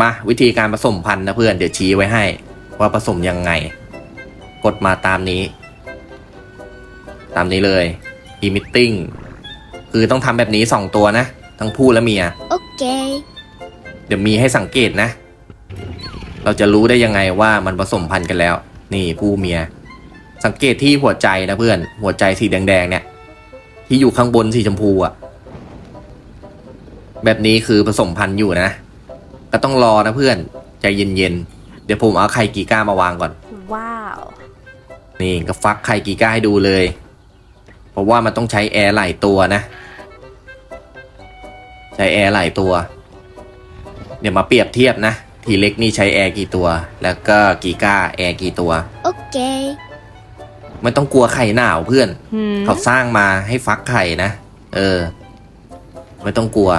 มาวิธีการผสมพันธุ์นะเพื่อนเดี๋ยวชี้ไว้ให้ ว่าผสมยังไง กดมาตามนี้ ตามนี้เลย emitting คือต้องทำแบบนี้สองตัวนะ ทั้งผู้และเมีย Okay. เดี๋ยวมีให้สังเกตนะ เราจะรู้ได้ยังไงว่ามันผสมพันธุ์กันแล้ว นี่ผู้เมีย สังเกตที่หัวใจนะเพื่อน หัวใจสีแดงๆเนี่ย ที่อยู่ข้างบนสีชมพูอะแบบนี้คือผสมพันธุ์อยู่นะ ก็ต้องรอนะเพื่อนใจเย็นๆ เดี๋ยวผมเอาไข่กีก้ามาวางก่อน Wow. นี่ก็ฟักไข่กีก้าให้ดูเลย เพราะว่ามันต้องใช้แอร์หลายตัวนะ ใช้แอร์หลายตัว เดี๋ยวมาเปรียบเทียบนะ ทีเล็กนี่ใช้แอร์กี่ตัว แล้วก็กีก้าแอร์กี่ตัว Okay. ไม่ต้องกลัวไข่หนาวเพื่อน Hmm. เขาสร้างมาให้ฟักไข่นะ เออ ไม่ต้องกลัว